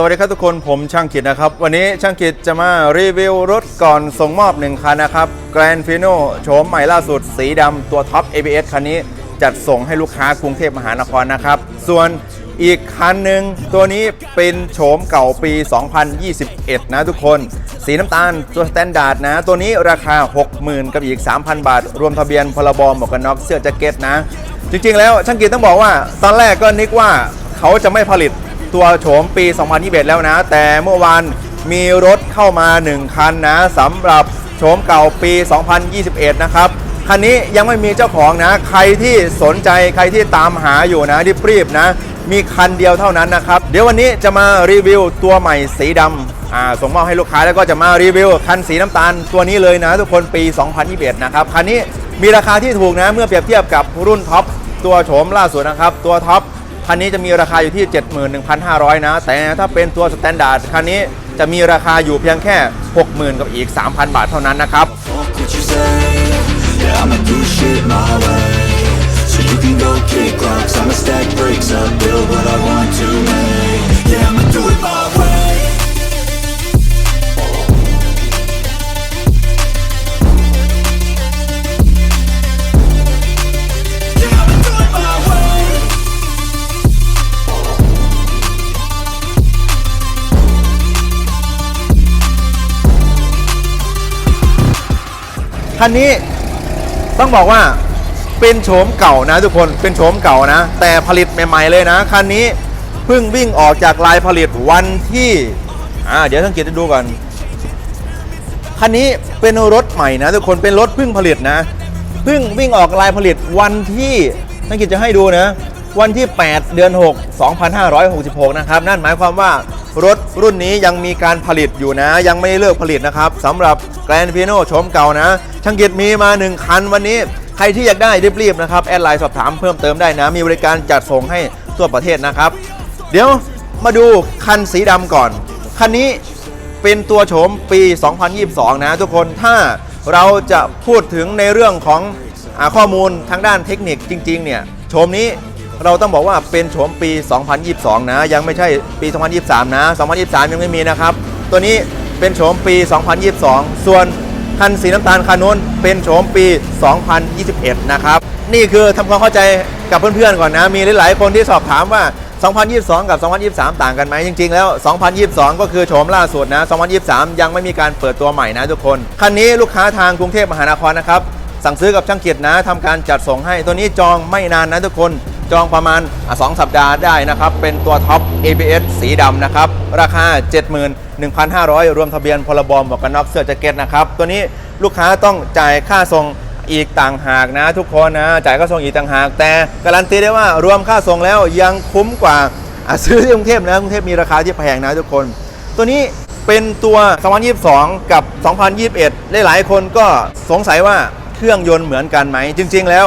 สวัสดีครับทุกคนผมช่างกิจนะครับ วันนี้ช่างกิจจะมารีวิวรถก่อนส่งมอบหนึ่งคันนะครับ Grand f i n o โฉมใหม่ล่าสุด สีดำตัวท็อป ABS คันนี้จัดส่งให้ลูกค้ากรุงเทพมหานครนะครับ ส่วนอีกคันหนึ่งตัวนี้เป็นโฉมเก่าปี 2021 นะทุกคน สีน้ำตาลตัวสแตนดาร์ดนะ ตัวนี้ราคา 60,000 กับอีก 3,000 บาท รวมทะเบียนพรบหมวกกันน็อกเสื้อแจ็คเก็ตนะ จริงๆ แล้วช่างกิจต้องบอกว่า ตอนแรกก็นึกว่าเขาจะไม่ผลิต ตัวโฉมปี 2021 แล้วนะ แต่เมื่อวานมีรถเข้ามา 1 คันนะสำหรับโฉมเก่าปี 2021 นะครับ คันนี้ยังไม่มีเจ้าของนะ ใครที่สนใจใครที่ตามหาอยู่นะรีบๆนะ มีคันเดียวเท่านั้นนะครับ เดี๋ยววันนี้จะมารีวิวตัวใหม่สีดำอ่าส่งมอบให้ลูกค้าแล้วก็จะมารีวิวคันสีน้ำตาลตัวนี้เลยนะทุกคนปี 2021 นะครับ คันนี้มีราคาที่ถูกนะเมื่อเปรียบเทียบกับรุ่นท็อปตัวโฉมล่าสุดนะครับ ตัวท็อป คันนี้จะมีราคาอยู่ที่ 71,500 นะ แต่ถ้าเป็นตัวสแตนดาร์ดคันนี้จะมีราคาอยู่เพียงแค่ 60,000 กับอีก 3,000 บาทเท่านั้นนะครับ Yeah, I'ma do it my way คันนี้ต้องบอกว่าเป็นโฉมเก่านะทุกคนเป็นโฉมเก่านะ แต่ผลิตใหม่ๆเลยนะ คันนี้เพิ่งวิ่งออกจากลายผลิตวันที่อ่าเดี๋ยวสังเกตดูก่อนคันนี้เป็นรถใหม่นะทุกคนเป็นรถเพิ่งผลิตนะเพิ่งวิ่งออกลายผลิตวันที่นักกิจจะให้ดูนะ วันที่ 8 เดือน 6 2566 นะครับ นั่นหมายความว่ารถรุ่นนี้ยังมีการผลิตอยู่นะ ยังไม่ได้เลิกผลิตนะครับสำหรับ Grand p i a n o โฉมเก่านะ ช่างกิจมีมา 1 คันวันนี้ ใครที่อยากได้รีบๆนะครับ แอดไลน์สอบถามเพิ่มเติมได้นะ มีบริการจัดส่งให้ทั่วประเทศนะครับ เดี๋ยวมาดูคันสีดำก่อน คันนี้เป็นตัวโฉมปี 2022 นะ ทุกคนถ้าเราจะพูดถึงในเรื่องของอข้อมูลทางด้านเทคนิคจริง ๆ เนี่ยโฉมนี้ เราต้องบอกว่าเป็นโฉมปี 2022 นะ ยังไม่ใช่ปี 2023 นะ 2023 ยังไม่มีนะครับ ตัวนี้เป็นโฉมปี 2022 ส่วนคันสีน้ำตาลคันนู้นเป็นโฉมปี 2021 นะครับ นี่คือทำความเข้าใจกับเพื่อนๆก่อนนะ มีหลายๆคนที่สอบถามว่า 2022 กับ 2023 ต่างกันไหมจริง ๆ แล้ว 2022 ก็คือโฉมล่าสุดนะ 2023 ยังไม่มีการเปิดตัวใหม่นะทุกคน คันนี้ลูกค้าทางกรุงเทพมหานครนะครับ สั่งซื้อกับช่างเกียรตินะทำการจัดส่งให้ ตัวนี้จองไม่นานนะทุกคน จองประมาณอะ2สัปดาห์ได้นะครับ เป็นตัวท็อป ABS สีดำนะครับ ราคา 71,500 รวมทะเบียนพรบหมวกกันน็อกเสื้อแจ็คเก็ตนะครับ ตัวนี้ลูกค้าต้องจ่ายค่าส่งอีกต่างหากนะทุกคนนะ จ่ายค่าส่งอีกต่างหาก แต่การันตีได้ว่ารวมค่าส่งแล้วยังคุ้มกว่าซื้อที่กรุงเทพนะกรุงเทพมีราคาที่แพงนะทุกคน ตัวนี้เป็นตัว 2022 กับ 2021 หลายๆ คนก็สงสัยว่าเครื่องยนต์เหมือนกันไหม จริง ๆ แล้ว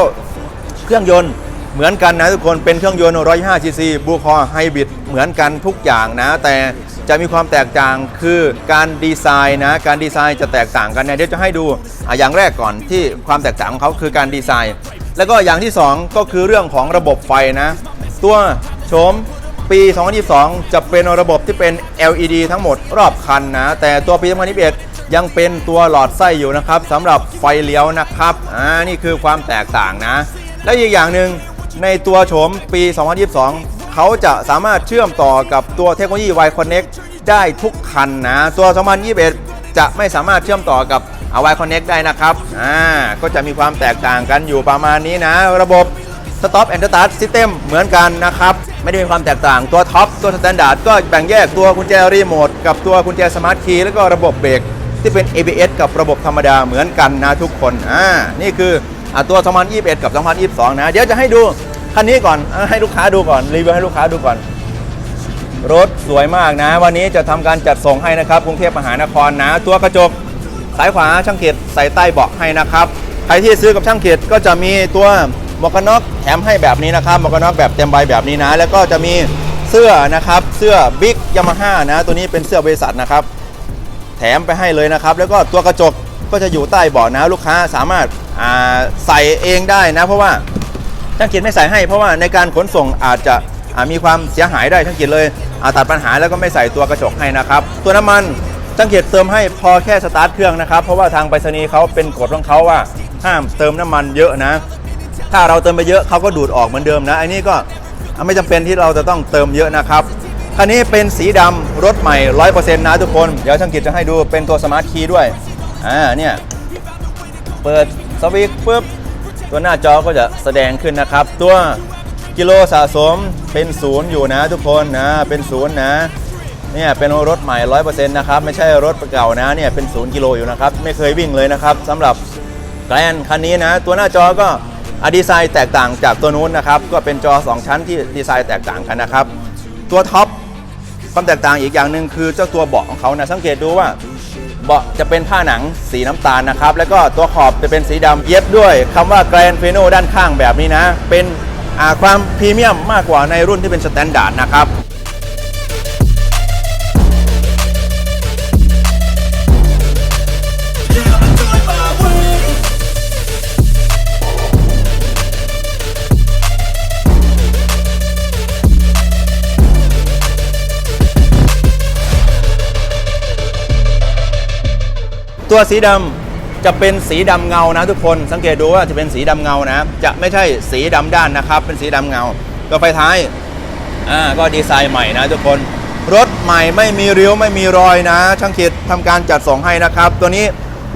เครื่องยนต์ เหมือนกันนะทุกคนเป็นเครื่องยนต์125 cc บูคอไฮบริดเหมือนกันทุกอย่างนะ แต่จะมีความแตกต่างคือการดีไซน์นะ การดีไซน์จะแตกต่างกันเนี่ยเดี๋ยวจะให้ดูออย่างแรกก่อนที่ความแตกต่างของเขาคือการดีไซน์ แล้วก็อย่างที่ 2 ก็คือเรื่องของระบบไฟนะ ตัวโฉมปี 2022 จะเป็นระบบที่เป็น LED ทั้งหมดรอบคันนะ แต่ตัวปี 2021 ยังเป็นตัวหลอดไส้อยู่นะครับสำหรับไฟเลี้ยวนะครับอ่านี่คือความแตกต่างนะ และอีกอย่างหนึ่ง ในตัวโฉมปี 2022 เขาจะสามารถเชื่อมต่อกับตัวเทคโนโลยี Y Connect ได้ทุกคันนะ ตัว 2021 จะไม่สามารถเชื่อมต่อกับ Y Connect ได้นะครับ อ่า ก็จะมีความแตกต่างกันอยู่ประมาณนี้นะ ระบบ Stop and Start System เหมือนกันนะครับ ไม่ได้มีความแตกต่าง ตัวท็อป ตัวสแตนดาร์ดก็แบ่งแยกตัวกุญแจรีโมทกับตัวกุญแจสมาร์ทคีย์แล้วก็ระบบเบรกที่เป็น ABS กับระบบธรรมดาเหมือนกันนะทุกคน อ่า นี่คืออะตัว 2021 กับ 2022 นะ เดี๋ยวจะให้ดู คันนี้ก่อนให้ลูกค้าดูก่อนรีวิวให้ลูกค้าดูก่อน รถสวยมากนะ วันนี้จะทำการจัดส่งให้นะครับกรุงเทพมหานครนะ ตัวกระจกสายขวาช่างเกียรติใส่ใต้เบาะให้นะครับใครที่ซื้อกับช่างเกียรติก็จะมีตัวหมวกกันน็อกแถมให้แบบนี้นะครับหมวกกันน็อกแบบเต็มใบแบบนี้นะ แล้วก็จะมีเสื้อนะครับเสื้อบิ๊กยามาฮ่านะ ตัวนี้เป็นเสื้อบริษัทนะครับ แถมไปให้เลยนะครับ แล้วก็ตัวกระจกก็จะอยู่ใต้เบาะนะลูกค้าสามารถใส่เองได้นะ เพราะว่า ช่างเกียรติไม่ใส่ให้ เพราะว่าในการขนส่งอาจจะมีความเสียหายได้ช่างกิจเลยอาตัดปัญหาแล้วก็ไม่ใส่ตัวกระจกให้นะครับตัวน้ำมันช่างกิจเติมให้พอแค่สตาร์ทเครื่องนะครับเพราะว่าทางไปรษณีย์เขาเป็นกฎของเขาว่าห้ามเติมน้ำมันเยอะนะ ถ้าเราเติมไปเยอะเขาก็ดูดออกเหมือนเดิมนะอันนี้ก็ไม่จำเป็นที่เราจะต้องเติมเยอะนะครับคันนี้เป็นสีดำรถใหม่100%นะทุกคน เดี๋ยวช่างกิจจะให้ดูเป็นตัวสมาร์ทคีย์ด้วย อ่า เนี่ย เปิดสวิตช์ปุ๊บ ตัวหน้าจอก็จะแสดงขึ้นนะครับ ตัวกิโลสะสมเป็นศูนย์อยู่นะทุกคนนะเป็นศูนย์นะเนี่ยเป็นรถใหม่100%นะครับไม่ใช่รถเก่านะเนี่ยเป็นศูนย์กิโลอยู่นะครับไม่เคยวิ่งเลยนะครับสำหรับแกลนคันนี้นะ ตัวหน้าจอก็อดีไซน์แตกต่างจากตัวนู้นนะครับ ก็เป็นจอ 2 ชั้นที่ดีไซน์แตกต่างกันนะครับ ตัวท็อปความแตกต่างอีกอย่างหนึ่งคือเจ้าตัวเบาะของเขานะสังเกตดูว่า บาะจะเป็นผ้าหนังสีน้ำตาลนะครับ แล้วก็ตัวขอบจะเป็นสีดำเย็บด้วยคำว่าแกรนเฟโนด้านข้างแบบนี้นะ เป็นความพรีเมียมมากกว่าในรุ่นที่เป็นสแตนดาร์ดนะครับ ตัวสีดำจะเป็นสีดำเงานะทุกคนสังเกตดูว่าจะเป็นสีดำเงานะ จะไม่ใช่สีดำด้านนะครับ เป็นสีดำเงา ตัวไฟท้ายอ่าก็ดีไซน์ใหม่นะทุกคนรถใหม่ไม่มีริ้วไม่มีรอยนะ ช่างคิดทำการจัดส่งให้นะครับ ตัวนี้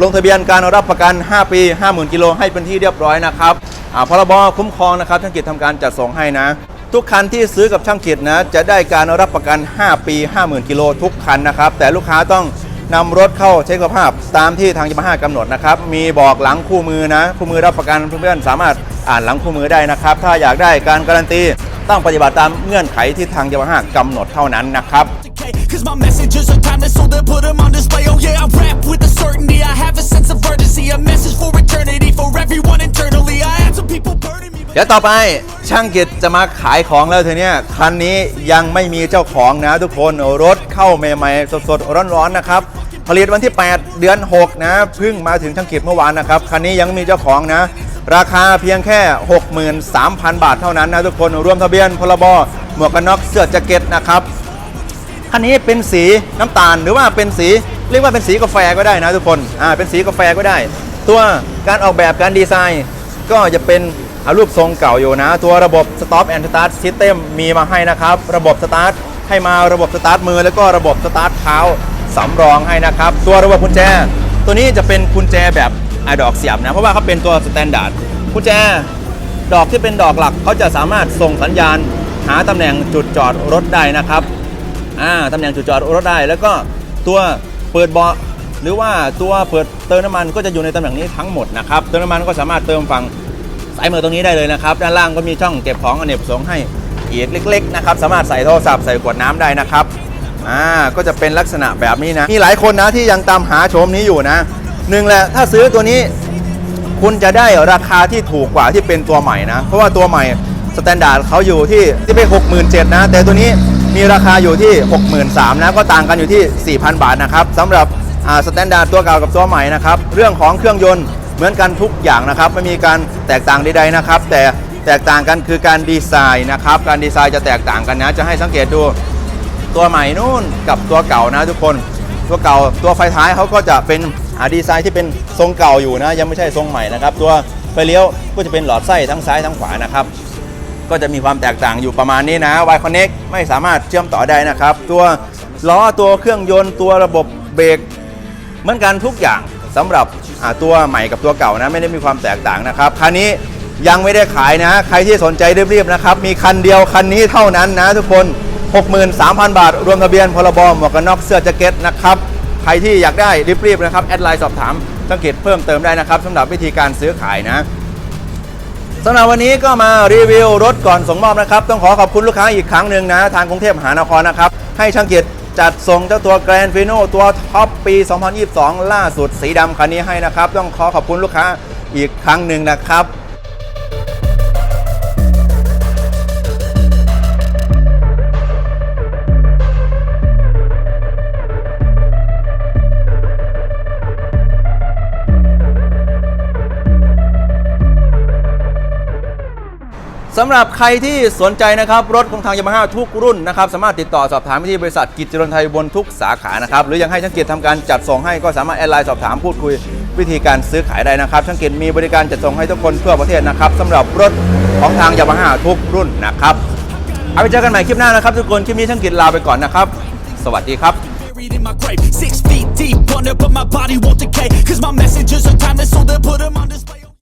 ลงทะเบียนการรับประกัน 5 ปี 50,000กิโลให้เป็นที่เรียบร้อยนะครับอ่าพรบคุ้มครองนะครับช่างกิจทำการจัดส่งให้นะ ทุกคันที่ซื้อกับช่างกิจนะ จะได้การรับประกัน 5 ปี 50,000กิโลทุกคันนะครับแต่ลูกค้าต้อง นำรถเข้าเช็คสภาพ ตามที่ทางยามาฮ่ากำหนดนะครับ มีบอกหลังคู่มือนะ คู่มือรับประกันเพื่อนๆสามารถอ่านหลังคู่มือได้นะครับ ถ้าอยากได้การการันตีต้องปฏิบัติตามเงื่อนไขที่ทางยามาฮ่ากำหนดเท่านั้นนะครับ Cause my messages are timeless so they put them on display Oh yeah, I rap with a certainty I have a sense of urgency A message for eternity For everyone internally I had some people burning me เดี๋ยวต่อไปช่างกิจจะมาขายของแล้วทีเนี้ยคันนี้ยังไม่มีเจ้าของนะทุกคนรถเข้าใหม่ๆสดๆร้อนๆนะครับ ผลิตวันที่ 8 เดือน 6 นะเพิ่งมาถึงช่างกิจเมื่อวานนะครับ คันนี้ยังมีเจ้าของนะ ราคาเพียงแค่ 63,000 บาทเท่านั้นนะทุกคนรวมทะเบียนพรบหมวกกันน็อกเสื้อแจ็คเก็ตนะครับคันนี้เป็นสีน้ำตาลหรือว่าเป็นสีเรียกว่าเป็นสีกาแฟก็ได้นะทุกคนอ่าเป็นสีกาแฟก็ได้ ตัวการออกแบบการดีไซน์ ก็จะเป็นรูปทรงเก่าอยู่นะ ตัวระบบ Stop and Start System มีมาให้นะครับ ระบบสตาร์ทให้มาระบบสตาร์ทมือแล้วก็ระบบสตาร์ทเท้า สำรองให้นะครับ ตัวระบบกุญแจ ตัวนี้จะเป็นกุญแจแบบไอดอกเสียบนะ เพราะว่าเขาเป็นตัวสแตนดาร์ดกุญแจดอกที่เป็นดอกหลักเขาจะสามารถส่งสัญญาณ หาตำแหน่งจุดจอดรถได้นะครับอ่าตำแหน่งจุดจอดรถได้ แล้วก็ตัวเปิดเบาะหรือว่าตัวเปิดเติมน้ำมันก็จะอยู่ในตำแหน่งนี้ทั้งหมดนะครับเติมน้ำมันก็สามารถเติมฝั่งสายมือตรงนี้ได้เลยนะครับ ด้านล่างก็มีช่องเก็บของอเนกประสงค์ให้อีกเล็ก ๆ นะครับ สามารถใส่โทรศัพท์ใส่ขวดน้ำได้นะครับ อ่าก็จะเป็นลักษณะแบบนี้นะ มีหลายคนนะที่ยังตามหาโฉมนี้อยู่นะหนึ่งแหละถ้าซื้อตัวนี้คุณจะได้ราคาที่ถูกกว่าที่เป็นตัวใหม่นะ เพราะว่าตัวใหม่สแตนดาร์ดเขาอยู่ที่ที่เป็น67,000นะ แต่ตัวนี้มีราคาอยู่ที่ 63,000นะก็ต่างกันอยู่ที่ 4,000 บาทนะครับสำหรับสแตนดาร์ดตัวเก่ากับตัวใหม่นะครับเรื่องของเครื่องยนต์เหมือนกันทุกอย่างนะครับไม่มีการแตกต่างใดๆนะครับ แต่แตกต่างกันคือการดีไซน์นะครับ การดีไซน์จะแตกต่างกันนะ จะให้สังเกตดู ตัวใหม่นู่นกับตัวเก่านะทุกคน ตัวเก่าตัวไฟท้ายเขาก็จะเป็นดีไซน์ที่เป็นทรงเก่าอยู่นะ ยังไม่ใช่ทรงใหม่นะครับ ตัวไฟเลี้ยวก็จะเป็นหลอดไส้ทั้งซ้ายทั้งขวานะครับก็จะมีความแตกต่างอยู่ประมาณนี้นะ Y Connect ไม่สามารถเชื่อมต่อได้นะครับ ตัวล้อตัวเครื่องยนต์ตัวระบบเบรกเหมือนกันทุกอย่างสำหรับตัวใหม่กับตัวเก่านะ ไม่ได้มีความแตกต่างนะครับคันนี้ยังไม่ได้ขายนะ ใครที่สนใจรีบๆนะครับ มีคันเดียวคันนี้เท่านั้นนะทุกคน 63,000 บาท รวมทะเบียนพรบหมวกกันน็อกเสื้อแจ็คเก็ตนะครับใครที่อยากได้รีบๆนะครับแอดไลน์สอบถามสังเกตเพิ่มเติมได้นะครับสำหรับวิธีการซื้อขายนะสำหรับวันนี้ก็มารีวิวรถก่อนส่งมอบนะครับ ต้องขอขอบคุณลูกค้าอีกครั้งหนึ่งนะ ทางกรุงเทพมหานครนะครับ ให้ช่างเกียรติจัดส่งเจ้าตัวแกรนฟิโนตัวท็อปปี 2022 ล่าสุดสีดำคันนี้ให้นะครับ ต้องขอขอบคุณลูกค้าอีกครั้งหนึ่งนะครับ สำหรับใครที่สนใจนะครับ รถของทางยามาฮ่าทุกรุ่นนะครับ สามารถติดต่อสอบถามไปที่บริษัทกิจจรนไทยบนทุกสาขานะครับ หรือยังให้ช่างเกียร์ทำการจัดส่งให้ก็สามารถแอดไลน์สอบถามพูดคุยวิธีการซื้อขายได้นะครับ ช่างเกียร์มีบริการจัดส่งให้ทุกคนทั่วประเทศนะครับสำหรับรถของทางยามาฮ่าทุกรุ่นนะครับเอาไปเจอกันใหม่คลิปหน้านะครับ ทุกคนคลิปนี้ช่างเกียร์ลาไปก่อนนะครับ สวัสดีครับ Buried in my grave, six feet deep under, but my body won't decay. Cause my messages are timeless, so they'll put 'em on display.